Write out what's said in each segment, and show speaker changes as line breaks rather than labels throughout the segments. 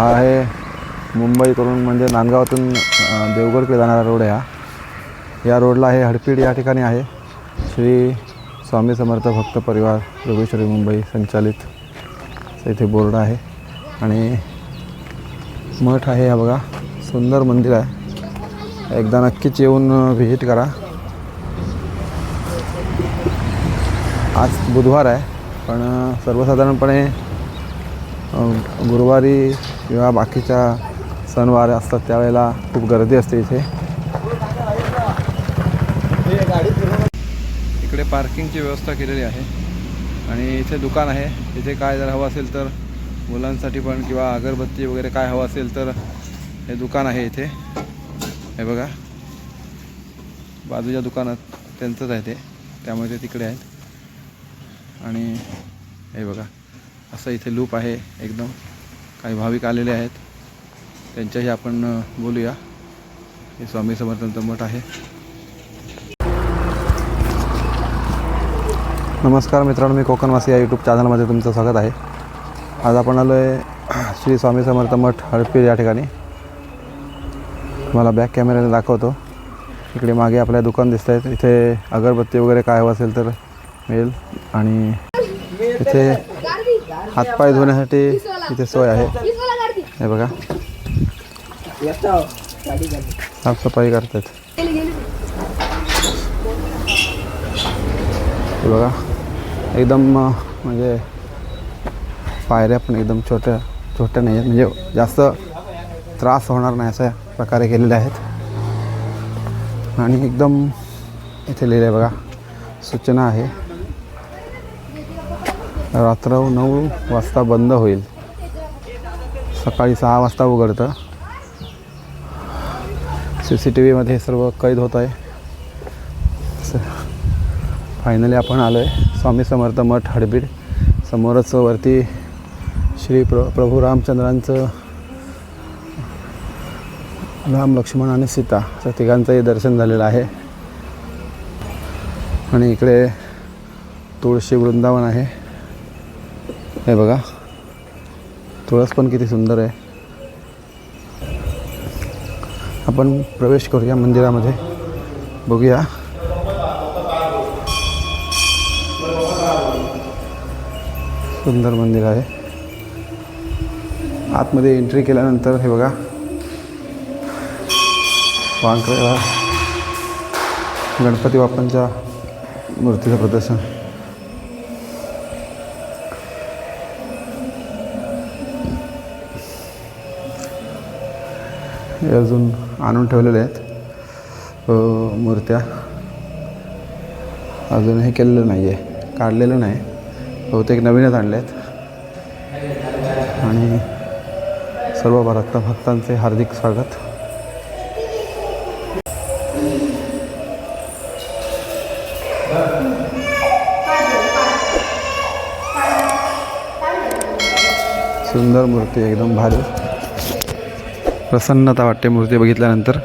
हा आहे मुंबईकडून म्हणजे नांदगावातून देवगडकडे जाणारा रोड आहे हा. या रोडला आहे हडपीड या ठिकाणी आहे. श्री स्वामी समर्थ भक्त परिवार जोगेश्वरी मुंबई संचालित. इथे बोर्ड आहे आणि मठ आहे हा बघा. सुंदर मंदिर आहे. एकदा नक्कीच येऊन व्हिजिट करा. आज बुधवार आहे पण सर्वसाधारणपणे गुरुवारी किंवा बाकीच्या सणवार असतात त्यावेळेला खूप गर्दी असते इथे. इकडे पार्किंगची व्यवस्था केलेली आहे. आणि इथे दुकान आहे. इथे काय जर हवं असेल तर मुलांसाठी पण किंवा अगरबत्ती वगैरे काय हवं असेल तर हे दुकान आहे इथे. हे बघा. बाजूच्या दुकानात त्यांचंच आहे ते. त्यामुळे ते तिकडे आहेत. आणि हे बघा. असं इथे लूप आहे एकदम. काही भाविक आलेले आहेत. त्यांच्याशी आपण बोलूया. हे स्वामी समर्थांचं मठ आहे. नमस्कार मित्रांनो मी कोकणवासी या यूट्यूब चॅनलमध्ये तुमचं स्वागत आहे. आज आपण आलो आहे श्री स्वामी समर्थ मठ हडपीर या ठिकाणी. तुम्हाला बॅक कॅमेऱ्याने दाखवतो. इकडे मागे आपल्या दुकान दिसत आहेत इथे अगरबत्ती वगैरे काय हवं असेल तर मिळेल. आणि इथे हातपाय धुण्यासाठी इथे सोय आहे. हे बघा. साफसफाई करतात. हे बघा. एकदम म्हणजे पायऱ्या पण एकदम छोट्या छोट्या नाही आहेत म्हणजे जास्त त्रास होणार नाही अशा प्रकारे केलेल्या आहेत. आणि एकदम इथे लिहिलं आहे बघा. सूचना आहे. रात्र नऊ वाजता बंद होईल. सकाळी सहा वाजता उघडतं. सी सी टी व्हीमध्ये सर्व कैद होत आहे. फायनली आपण आलो आहे स्वामी समर्थ मठ हडबीड. समोरच वरती श्री प्र प्रभू रामचंद्रांचं राम लक्ष्मण आणि सीता असं तिघांचंही दर्शन झालेलं आहे. आणि इकडे तुळशी वृंदावन आहे. हे बघा. तुळस पण किती सुंदर आहे. आपण प्रवेश करूया मंदिरामध्ये. बघूया. सुंदर मंदिर आहे. आतमध्ये एंट्री केल्यानंतर हे बघा. वांकरेला गणपती बाप्पांच्या मूर्तीचं प्रदर्शन. हे अजून आणून ठेवलेले आहेत. मूर्त्या. अजून हे केलेलं नाही आहे काढलेलं नाही. बहुतेक नवीनच आणले आहेत आणि सर्व भारत भक्तांचे हार्दिक स्वागत. सुंदर मूर्ती एकदम भारी. प्रसन्नता वाटते मूर्ती बघितल्यानंतर.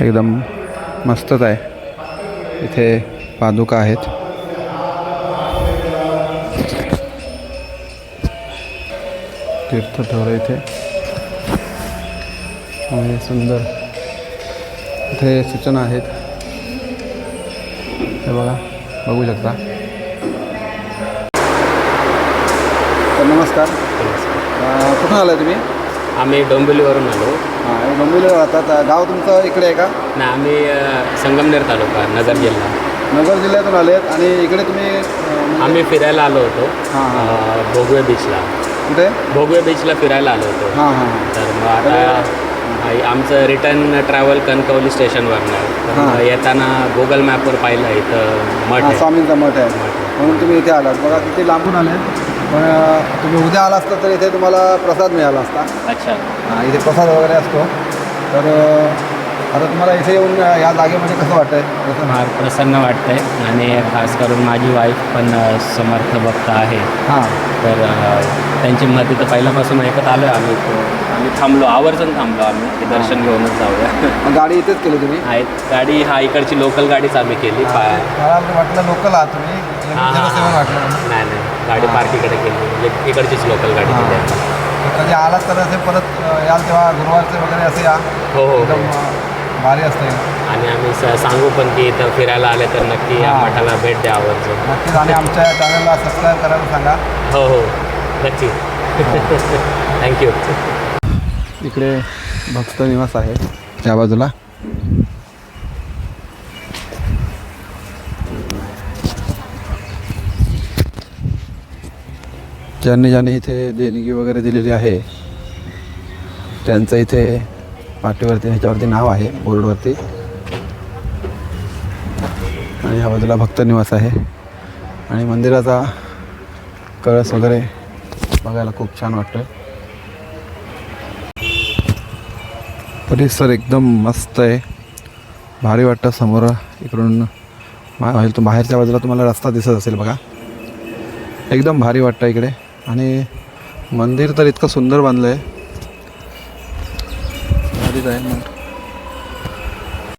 एकदम मस्तच आहे. इथे पादुका आहेत. तीर्थ ठेवलं इथे. आणि सुंदर इथे सूचना आहेत. हे बघा बघू शकता. तर नमस्कार. कुठून आलाय तुम्ही?
आम्ही डोंबिवलीवरून आलो.
हां मुंबईला राहतात गाव तुमचं इकडे आहे का?
ना आम्ही संगमनेर तालुका नगर जिल्हा.
नगर जिल्ह्यातून आलेत आणि इकडे तुम्ही अं, म्हणजे-
आम्ही फिरायला आलो होतो.
हां, हां.
अ, भोगवे बीचला
कुठे?
भोगवे बीचला फिरायला आलो होतो.
हां हां हां.
तर मग आता आई- आमचं रिटर्न ट्रॅव्हल कणकवली स्टेशनवरनं
हां.
मग येताना गुगल मॅपवर पाहिलं इथं मठ
हां
आहे.
स्वामींचा मठ आहे.
मठ आहे.
म्हणून तुम्ही इथे आलात. बघा किती लांबून आले पण तुम्ही उद्या आला असता तर इथे तुम्हाला प्रसाद मिळाला असता.
अच्छा.
हां इथे प्रसाद वगैरे असतो. तर आता तुम्हाला इथे येऊन या जागेमध्ये कसं वाटतंय? प्रसन्न?
फार प्रसन्न वाटतंय. आणि खास करून माझी वाईफ पण अ, समर्थ भक्त आहे.
हां.
तर अ, त्यांची मत इथं पहिल्यापासून ऐकत आलो आम्ही. इथं. आम्ही थांबलो आवर्जून थांबलो आम्ही. की दर्शन घेऊनच जाऊया.
मग गाडी इथेच केली तुम्ही?
आहेत. गाडी हा इकडची लोकल गाडीच आम्ही केली.
मला वाटलं लोकल आहात तुम्ही.
हां, हां, हां.
वाटलं.
नाही नाही. गाडी पार्क इकडे केली. म्हणजे इकडचीच लोकल गाडी
हां.
केली आहे.
कधी आलात तर असे परत अ, याल तेव्हा गुरुवारचे वगैरे असे या.
हो हो
एकदम
हो.
अ, भारी असते
आणि आम्ही स- सांगू पण की इथं फिरायला आले तर नक्की या
हां.
मठाला भेट द्या आवर्जून.
नक्कीच. आणि आमच्या चॅनलला सबस्क्राईब करायला सांगा.
हो हो. नक्की. थँक्यू
इकडे भक्त निवास आहे. त्या बाजूला ज्यांनी ज्यांनी इथे देणगी वगैरे दिलेली आहे त्यांचं इथे पाठीवरती ह्याच्यावरती नाव आहे बोर्डवरती. आणि ह्या बाजूला भक्त निवास आहे. आणि मंदिराचा कळस वगैरे बघायला खूप छान वाटतं परिसर एकदम मस्त आहे. भारी वाटतं समोर इकडून बाहेरच्या बाजूला तुम्हाला रस्ता दिसत असेल बघा. एकदम भारी वाटतं इकडे. आणि मंदिर तर इतकं सुंदर बांधलं आहे आहे. मग